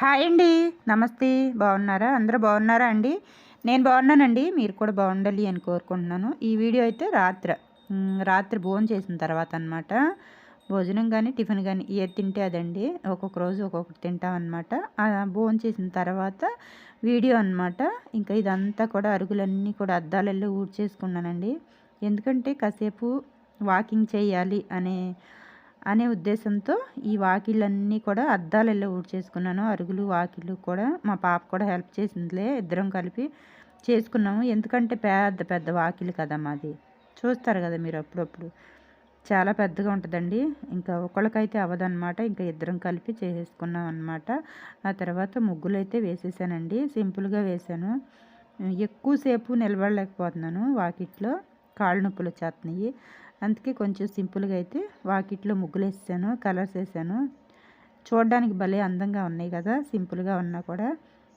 Hi అండి. నమస్తే. బాగున్నారా? అందరూ బాగున్నారా అండి? నేను బాగున్నానండి. మీరు కూడా బాగుండాలి అని కోరుకుంటున్నాను. ఈ వీడియో అయితే రాత్రి. రాత్రి భోజనం చేసిన తర్వాత అనమాట భోజనం కానీ టిఫిన్ కానీ ఏది తింటే అదండి. ఒక్కొక్క రోజు ఒక్కొక్కటి తింటామన్నమాట భోజనం చేసిన తర్వాత వీడియో అనమాట ఇంకా ఇదంతా కూడా అరుగులన్నీ కూడా అద్దాలలో ఊడ్చేసుకున్నానండి. ఎందుకంటే కాసేపు వాకింగ్ చేయాలి అనే అనే ఉద్దేశంతో ఈ వాకిళ్ళన్నీ కూడా అద్దాలలో ఊడ్చేసుకున్నాను. అరుగులు వాకిళ్ళు కూడా మా పాప కూడా హెల్ప్ చేసిందిలే. ఇద్దరం కలిపి చేసుకున్నాము. ఎందుకంటే పెద్ద పెద్ద వాకిలు కదా మాది. చూస్తారు కదా మీరు అప్పుడప్పుడు. చాలా పెద్దగా ఉంటుందండి. ఇంకా ఒకళ్ళకైతే అవ్వదన్నమాట. ఇంకా ఇద్దరం కలిపి చేసేసుకున్నాం అనమాట ఆ తర్వాత ముగ్గులు అయితే వేసేసానండి. సింపుల్గా వేసాను. ఎక్కువసేపు నిలబడలేకపోతున్నాను వాకిట్లో. కాళ్ళు నొప్పులు వచ్చేస్తున్నాయి. అందుకే కొంచెం సింపుల్గా అయితే వాకిట్లో ముగ్గులు వేసాను కలర్స్ వేసాను. చూడడానికి భలే అందంగా ఉన్నాయి కదా సింపుల్గా ఉన్నా కూడా.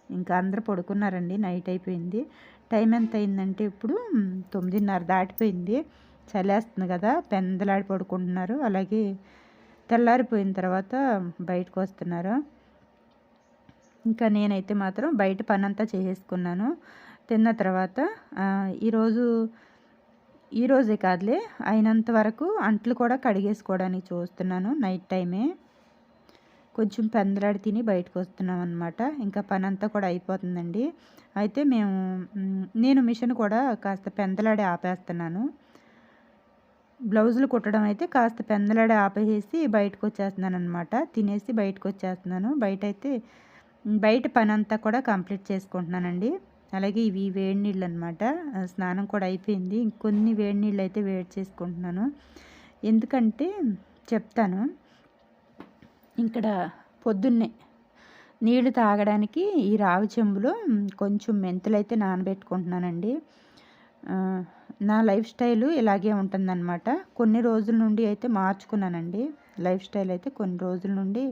ఇంకా అందరూ పడుకున్నారండి నైట్ అయిపోయింది. టైం ఎంత అయిందంటే ఇప్పుడు తొమ్మిదిన్నర దాటిపోయింది. చలేస్తుంది కదా పెందలాడి పడుకుంటున్నారు. అలాగే తెల్లారిపోయిన తర్వాత బయటకు వస్తున్నారు. ఇంకా నేనైతే మాత్రం బయట పనంతా చేసేసుకున్నాను. తిన్న తర్వాత ఈరోజు ఈరోజే కాదులే అయినంత వరకు అంట్లు కూడా కడిగేసుకోవడానికి చూస్తున్నాను నైట్ టైమే. కొంచెం పెందలాడి తిని బయటకు వస్తున్నాం అనమాట ఇంకా పని అంతా కూడా అయిపోతుందండి. అయితే మేము నేను మిషన్ కూడా కాస్త పెందలాడి ఆపేస్తున్నాను. బ్లౌజులు కుట్టడం అయితే కాస్త పెందలాడి ఆపేసి బయటకు వచ్చేస్తున్నాను అనమాట తినేసి బయటకు వచ్చేస్తున్నాను. బయట అయితే బయట పని అంతా కూడా కంప్లీట్ చేసుకుంటున్నానండి. అలాగే ఇవి వేడి నీళ్ళు అనమాట స్నానం కూడా అయిపోయింది. ఇంకొన్ని వేడి నీళ్ళు అయితే వేడి చేసుకుంటున్నాను. ఎందుకంటే చెప్తాను ఇక్కడ పొద్దున్నే నీళ్ళు తాగడానికి ఈ రావి చెంబులో కొంచెం మెంతులు అయితే నానబెట్టుకుంటున్నానండి నా లైఫ్ స్టైల్ ఇలాగే ఉంటుందన్నమాట. కొన్ని రోజుల నుండి అయితే మార్చుకున్నానండి. లైఫ్ స్టైల్ అయితే కొన్ని రోజుల నుండి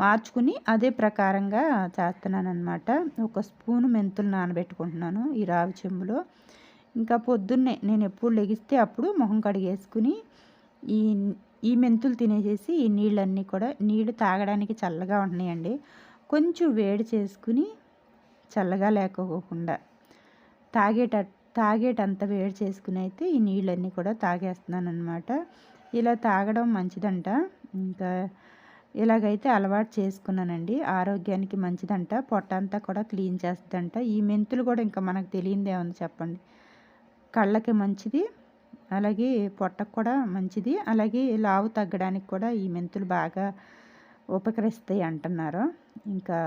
మార్చుకుని అదే ప్రకారంగా చేస్తున్నాను అనమాట ఒక స్పూను మెంతులు నానబెట్టుకుంటున్నాను ఈ రావి చెంబులో. ఇంకా పొద్దున్నే నేను ఎప్పుడు లెగిస్తే అప్పుడు మొహం కడిగేసుకుని ఈ ఈ మెంతులు తినేసేసి ఈ నీళ్ళన్నీ కూడా నీళ్ళు తాగడానికి చల్లగా ఉన్నాయండి కొంచెం వేడి చేసుకుని చల్లగా లేకపోకుండా తాగేట తాగేటంత వేడి చేసుకుని అయితే ఈ నీళ్ళన్నీ కూడా తాగేస్తున్నాను అనమాట ఇలా తాగడం మంచిదంట. ఇంకా ఇలాగైతే అలవాటు చేసుకున్నానండి ఆరోగ్యానికి మంచిదంట పొట్ట అంతా కూడా క్లీన్ చేస్తుందంట. ఈ మెంతులు కూడా ఇంకా మనకు తెలియదే ఉంది చెప్పండి. కళ్ళకి మంచిది అలాగే పొట్టకు కూడా మంచిది అలాగే లావు తగ్గడానికి కూడా ఈ మెంతులు బాగా ఉపకరిస్తాయి అంటున్నారు. ఇంకా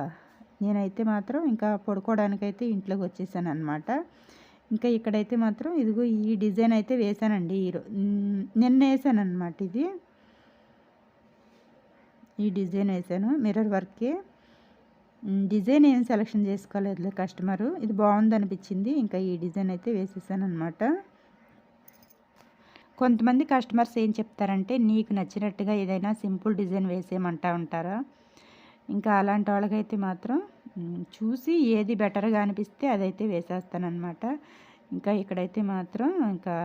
నేనైతే మాత్రం ఇంకా పడుకోవడానికైతే ఇంట్లోకి వచ్చేసాను అనమాట ఇంకా ఇక్కడైతే మాత్రం ఇదిగో ఈ డిజైన్ అయితే వేసానండి ఈరోజు నిన్న వేసాను అనమాట ఇది. ఈ డిజైన్ వేసాను. మిర్రర్ వర్కే. డిజైన్ ఏం సెలెక్షన్ చేసుకోలేదు కస్టమరు. ఇది బాగుంది అనిపించింది. ఇంకా ఈ డిజైన్ అయితే వేసేసాను అనమాట కొంతమంది కస్టమర్స్ ఏం చెప్తారంటే నీకు నచ్చినట్టుగా ఏదైనా సింపుల్ డిజైన్ వేసేయమంటా ఉంటారా? ఇంకా అలాంటి వాళ్ళకైతే మాత్రం చూసి ఏది బెటర్గా అనిపిస్తే అదైతే వేసేస్తానమాట ఇంకా ఇక్కడైతే మాత్రం ఇంకా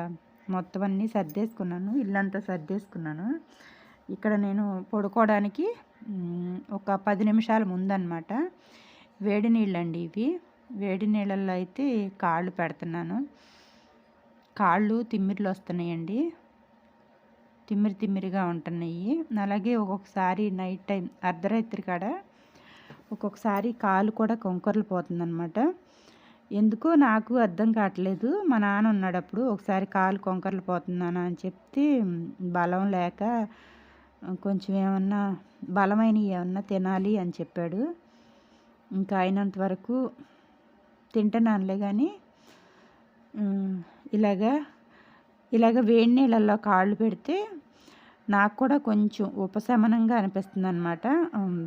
మొత్తం అన్నీ సర్దేసుకున్నాను. ఇల్లంతా సర్దేసుకున్నాను. ఇక్కడ నేను పడుకోవడానికి ఒక పది నిమిషాల ముందనమాట వేడి నీళ్ళండి ఇవి. వేడి నీళ్ళల్లో అయితే కాళ్ళు పెడుతున్నాను. కాళ్ళు తిమ్మిర్లు వస్తున్నాయండి. తిమ్మిరి తిమ్మిరిగా ఉంటున్నాయి. అలాగే ఒక్కొక్కసారి నైట్ టైం అర్ధరాత్రి కాడ ఒక్కొక్కసారి కాలు కూడా కొంకర్లు పోతుందనమాట ఎందుకో నాకు అర్థం కావట్లేదు. మా నాన్న ఉన్నాడప్పుడు ఒకసారి కాలు కొంకర్లు పోతున్నాను అని చెప్తే బలం లేక కొంచెం ఏమన్నా బలమైనవి ఏమన్నా తినాలి అని చెప్పాడు. ఇంకా అయినంత వరకు తింటున్నానులే కానీ ఇలాగా ఇలాగ వేడి నీళ్ళల్లో కాళ్ళు పెడితే నాకు కూడా కొంచెం ఉపశమనంగా అనిపిస్తుంది అనమాట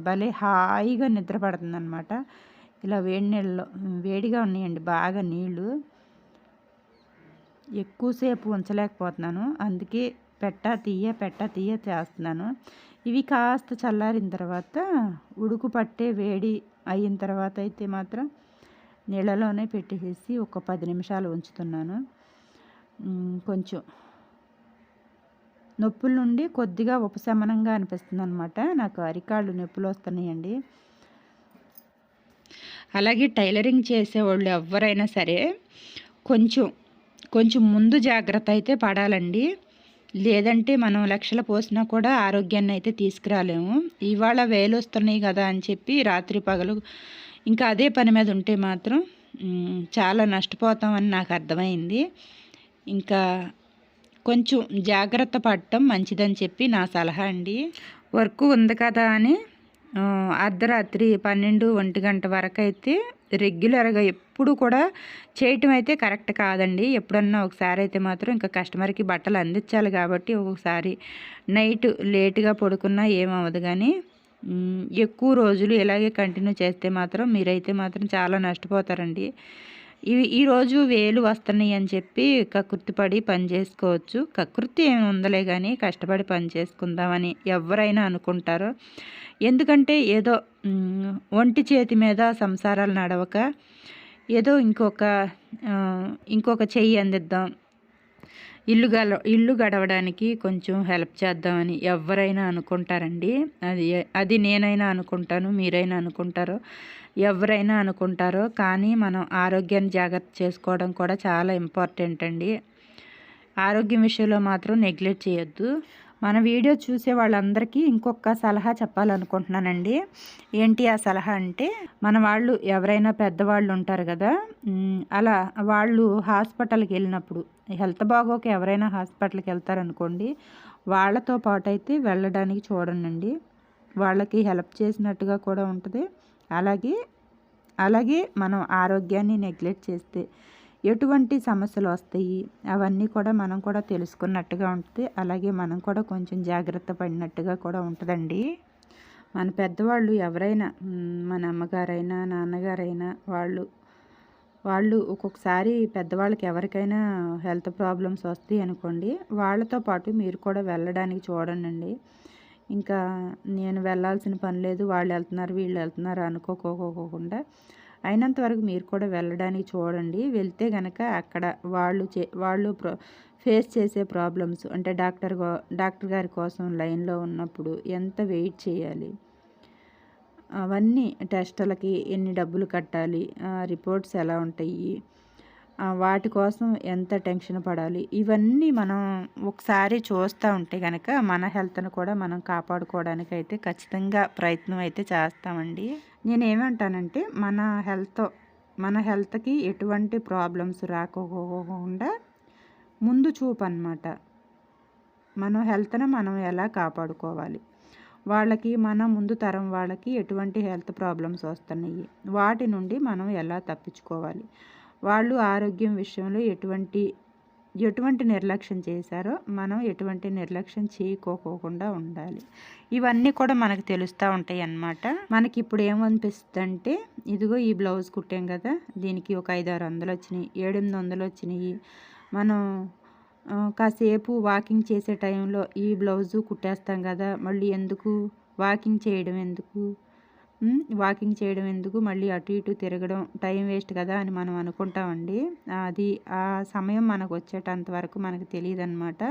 భలే హాయిగా నిద్ర పడుతుంది అనమాట ఇలా వేడి నీళ్ళలో వేడిగా ఉన్నాయండి బాగా నీళ్ళు. ఎక్కువసేపు ఉంచలేకపోతున్నాను. అందుకే పెట్ట తీయ పెట్ట తీయ చేస్తున్నాను. ఇవి కాస్త చల్లారిన తర్వాత ఉడుకు పట్టే వేడి అయిన తర్వాత అయితే మాత్రం నీళ్ళలోనే పెట్టేసి ఒక పది నిమిషాలు ఉంచుతున్నాను. కొంచెం. నొప్పుల నుండి కొద్దిగా ఉపశమనంగా అనిపిస్తుంది అనమాట నాకు అరికాళ్ళు నొప్పులు వస్తున్నాయండి. అలాగే టైలరింగ్ చేసేవాళ్ళు ఎవరైనా సరే కొంచెం కొంచెం ముందు జాగ్రత్త అయితే పడాలండి. లేదంటే మనం లక్షలు పోసినా కూడా ఆరోగ్యాన్ని అయితే తీసుకురాలేము. ఇవాళ వేలు వస్తున్నాయి కదా అని చెప్పి రాత్రి పగలు ఇంకా అదే పని మీద ఉంటే మాత్రం చాలా నష్టపోతామని నాకు అర్థమైంది. ఇంకా కొంచెం జాగ్రత్త పడటం మంచిదని చెప్పి నా సలహా అండి. వర్క్ ఉంది కదా అని అర్ధరాత్రి పన్నెండు ఒంటి గంట వరకు అయితే రెగ్యులర్గా ఎప్పుడు కూడా చేయటం అయితే కరెక్ట్ కాదండి. ఎప్పుడన్నా ఒకసారి అయితే మాత్రం ఇంకా కస్టమర్కి బట్టలు అందించాలి కాబట్టి ఒకసారి నైట్ లేట్గా పడుకున్నా ఏమవదు కానీ ఎక్కువ రోజులు ఇలాగే కంటిన్యూ చేస్తే మాత్రం మీరైతే మాత్రం చాలా నష్టపోతారండి. ఇవి ఈరోజు వేలు వస్తున్నాయి అని చెప్పి కకృతిపడి పని చేసుకోవచ్చు. కకృతి ఏమి ఉందలే కానీ కష్టపడి పని చేసుకుందామని ఎవరైనా అనుకుంటారో. ఎందుకంటే ఏదో ఒంటి చేతి మీద సంసారాలు నడవక ఏదో ఇంకొక ఇంకొక చెయ్యి అందిద్దాం. ఇల్లు గల ఇల్లు గడవడానికి కొంచెం హెల్ప్ చేద్దామని ఎవరైనా అనుకుంటారండి. అది అది నేనైనా అనుకుంటాను మీరైనా అనుకుంటారో. ఎవరైనా అనుకుంటారో కానీ మనం ఆరోగ్యాన్ని జాగ్రత్త చేసుకోవడం కూడా చాలా ఇంపార్టెంట్ అండి. ఆరోగ్యం విషయంలో మాత్రం నెగ్లెక్ట్ చేయొద్దు. మన వీడియో చూసే వాళ్ళందరికీ ఇంకొక సలహా చెప్పాలనుకుంటున్నానండి. ఏంటి ఆ సలహా అంటే మన వాళ్ళు ఎవరైనా పెద్దవాళ్ళు ఉంటారు కదా అలా వాళ్ళు హాస్పిటల్కి వెళ్ళినప్పుడు హెల్త్ బాగోక ఎవరైనా హాస్పిటల్కి వెళ్తారనుకోండి వాళ్ళతో పాటు అయితే వెళ్ళడానికి చూడండి వాళ్ళకి హెల్ప్ చేసినట్టుగా కూడా ఉంటుంది. అలాగే అలాగే మనం ఆరోగ్యాన్ని నెగ్లెక్ట్ చేస్తే ఎటువంటి సమస్యలు వస్తాయి అవన్నీ కూడా మనం కూడా తెలుసుకున్నట్టుగా ఉంటుంది అలాగే మనం కూడా కొంచెం జాగ్రత్త పడినట్టుగా కూడా ఉంటుందండి. మన పెద్దవాళ్ళు ఎవరైనా మన అమ్మగారైనా నాన్నగారైనా వాళ్ళు వాళ్ళు ఒక్కొక్కసారి పెద్దవాళ్ళకి ఎవరికైనా హెల్త్ ప్రాబ్లమ్స్ వస్తాయి అనుకోండి వాళ్ళతో పాటు మీరు కూడా వెళ్ళడానికి చూడండి ఇంకా నేను వెళ్ళాల్సిన పని లేదు వాళ్ళు వెళ్తున్నారు వీళ్ళు వెళ్తున్నారు అనుకోకోకోకుండా అయినంత వరకు మీరు కూడా వెళ్ళడానికి చూడండి. వెళ్తే కనుక అక్కడ వాళ్ళు చే వాళ్ళు ఫేస్ చేసే ప్రాబ్లమ్స్ అంటే డాక్టర్ డాక్టర్ గారి కోసం లైన్లో ఉన్నప్పుడు ఎంత వెయిట్ చేయాలి? అవన్నీ టెస్టులకి ఎన్ని డబ్బులు కట్టాలి? రిపోర్ట్స్ ఎలా ఉంటాయి? వాటి కోసం ఎంత టెన్షన్ పడాలి? ఇవన్నీ మనం ఒకసారి చూస్తూ ఉంటే కనుక మన హెల్త్ను కూడా మనం కాపాడుకోవడానికి అయితే ఖచ్చితంగా ప్రయత్నం అయితే చేస్తామండి. నేను ఏమంటానంటే మన హెల్త్ మన హెల్త్కి ఎటువంటి ప్రాబ్లమ్స్ రాకోకుండా ముందు చూపు అనమాట మన హెల్త్ను మనం ఎలా కాపాడుకోవాలి? వాళ్ళకి మన ముందు తరం వాళ్ళకి ఎటువంటి హెల్త్ ప్రాబ్లమ్స్ వస్తున్నాయి? వాటి నుండి మనం ఎలా తప్పించుకోవాలి? వాళ్ళు ఆరోగ్యం విషయంలో ఎటువంటి ఎటువంటి నిర్లక్ష్యం చేశారో మనం ఎటువంటి నిర్లక్ష్యం చేయకోకుండా ఉండాలి. ఇవన్నీ కూడా మనకు తెలుస్తూ ఉంటాయి అన్నమాట మనకి ఇప్పుడు ఏమనిపిస్తుంది అంటే ఇదిగో ఈ బ్లౌజ్ కుట్టాం కదా దీనికి ఒక ఐదు ఆరు వందలు వచ్చినాయి ఏడెనిమిది వందలు వచ్చినాయి. మనం కాసేపు వాకింగ్ చేసే టైంలో ఈ బ్లౌజు కుట్టేస్తాం కదా మళ్ళీ ఎందుకు? వాకింగ్ చేయడం ఎందుకు? వాకింగ్ చేయడం ఎందుకు? మళ్ళీ అటు ఇటు తిరగడం టైం వేస్ట్ కదా అని మనం అనుకుంటామండి. అది ఆ సమయం మనకు వచ్చేటంత వరకు మనకు తెలియదు అనమాట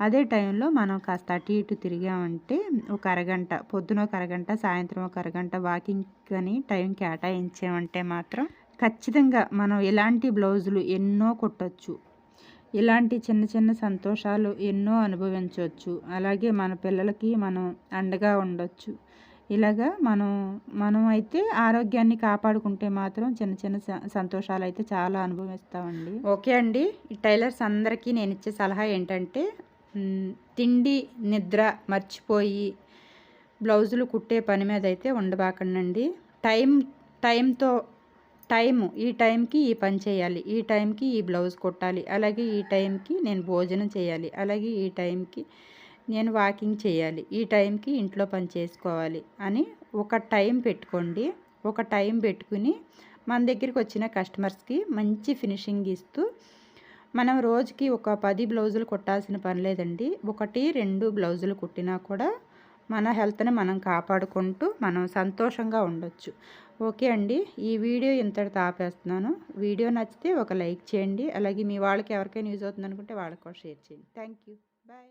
అదే టైంలో మనం కాస్త అటు ఇటు తిరిగామంటే ఒక అరగంట పొద్దున ఒక అరగంట సాయంత్రం ఒక అరగంట వాకింగ్ అని టైం కేటాయించామంటే మాత్రం ఖచ్చితంగా మనం ఎలాంటి బ్లౌజులు ఎన్నో కుట్టచ్చు ఇలాంటి చిన్న చిన్న సంతోషాలు ఎన్నో అనుభవించవచ్చు అలాగే మన పిల్లలకి మనం అండగా ఉండొచ్చు. ఇలాగా మనం మనం అయితే ఆరోగ్యాన్ని కాపాడుకుంటే మాత్రం చిన్న చిన్న సంతోషాలు అయితే చాలా అనుభవిస్తామండి. ఓకే అండి. ఈ టైలర్స్ అందరికీ నేను ఇచ్చే సలహా ఏంటంటే తిండి నిద్ర మర్చిపోయి బ్లౌజులు కుట్టే పని మీద అయితే ఉండబాకండి టైం టైంతో టైము ఈ టైంకి ఈ పని చేయాలి ఈ టైంకి ఈ బ్లౌజ్ కుట్టాలి అలాగే ఈ టైంకి నేను భోజనం చేయాలి అలాగే ఈ టైంకి నేను వాకింగ్ చేయాలి ఈ టైంకి ఇంట్లో పని చేసుకోవాలి అని ఒక టైం పెట్టుకోండి. ఒక టైం పెట్టుకుని మన దగ్గరికి వచ్చిన కస్టమర్స్కి మంచి ఫినిషింగ్ ఇస్తూ మనం రోజుకి ఒక పది బ్లౌజులు కుట్టాల్సిన పని లేదండి. ఒకటి రెండు బ్లౌజులు కుట్టినా కూడా మన హెల్త్ని మనం కాపాడుకుంటూ మనం సంతోషంగా ఉండొచ్చు. ఓకే అండి ఈ వీడియో ఇంతటితో ఆపేస్తున్నాను. వీడియో నచ్చితే ఒక లైక్ చేయండి. అలాగే మీ వాళ్ళకి ఎవరికైనా యూజ్ అవుతుంది అనుకుంటే వాళ్ళకి కూడా షేర్ చేయండి. Thank you. బాయ్.